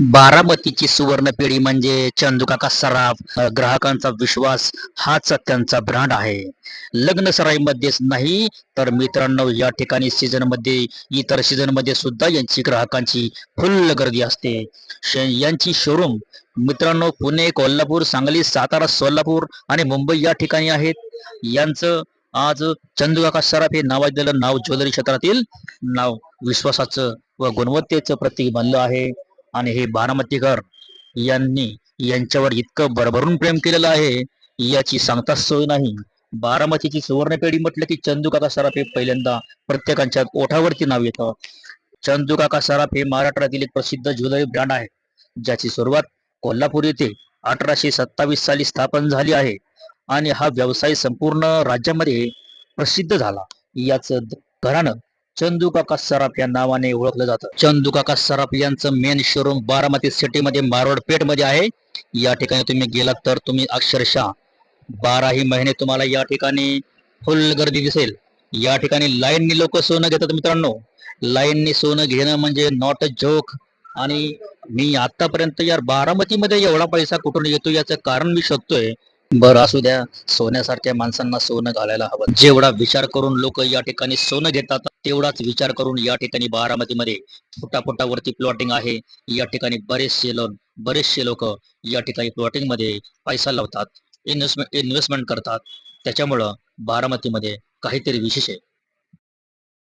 बारामतीची सुवर्ण पिढी म्हणजे चंदुकाका सराफ ग्राहकांचा विश्वास हाच त्यांचा ब्रँड आहे. लग्न सराईमध्येच नाही तर मित्रांनो या ठिकाणी सीझनमध्ये इतर सीझनमध्ये सुद्धा यांची ग्राहकांची फुल्ल गर्दी असते. यांची शोरूम मित्रांनो पुणे कोल्हापूर सांगली सातारा सोलापूर आणि मुंबई या ठिकाणी आहेत. यांचं आज चंदुकाका सराफ हे नावाजलेलं नाव ज्वेलरी क्षेत्रातील नाव विश्वासाचं व गुणवत्तेचं प्रतीक बनलं आहे. आणि हे बारामतीकर यांनी यांच्यावर इतकं भरभरून प्रेम केलेलं आहे याची सांगता सोय नाही. बारामतीची सुवर्णपेढी म्हटलं की चंदूकाका सराफ हे पहिल्यांदा प्रत्येकाच्या ओठावरती नाव येतं. चंदूकाका सराफ हे महाराष्ट्रातील एक प्रसिद्ध ज्वेलरी ब्रँड आहे ज्याची सुरुवात कोल्हापूर येथे अठराशे सत्तावीस साली स्थापन झाली आहे आणि हा व्यवसाय संपूर्ण राज्यामध्ये प्रसिद्ध झाला. याच घराणं चंदूकाका सराफ या नावाने ओळखलं जातं. चंदूकाका सराफ यांचं मेन शोरूम बारामती सिटी मध्ये मारोड पेठमध्ये आहे. या ठिकाणी तुम्ही गेलात तर तुम्ही अक्षरशः बाराही महिने तुम्हाला या ठिकाणी फुल गर्दी दिसेल. या ठिकाणी लाईननी लोक सोनं घेतात मित्रांनो. लाईननी सोनं घेणं म्हणजे नॉट अ जोक आणि मी आतापर्यंत यार बारामतीमध्ये एवढा पैसा कुठून येतो याचं कारण मी शोधतोय. बरं असू द्या. सोन्यासारख्या माणसांना सोनं घालायला हवं. जेवढा विचार करून लोक या ठिकाणी सोनं घेतात तेवढाच विचार करून या ठिकाणी बारामतीमध्ये फुटाफुटावरती प्लॉटिंग आहे. या ठिकाणी बरेचसे लोक बरेचसे लोक या ठिकाणी प्लॉटिंगमध्ये पैसा लावतात इन्व्हेस्टमेंट इन्व्हेस्टमेंट करतात. त्याच्यामुळं बारामतीमध्ये काहीतरी विशेष आहे.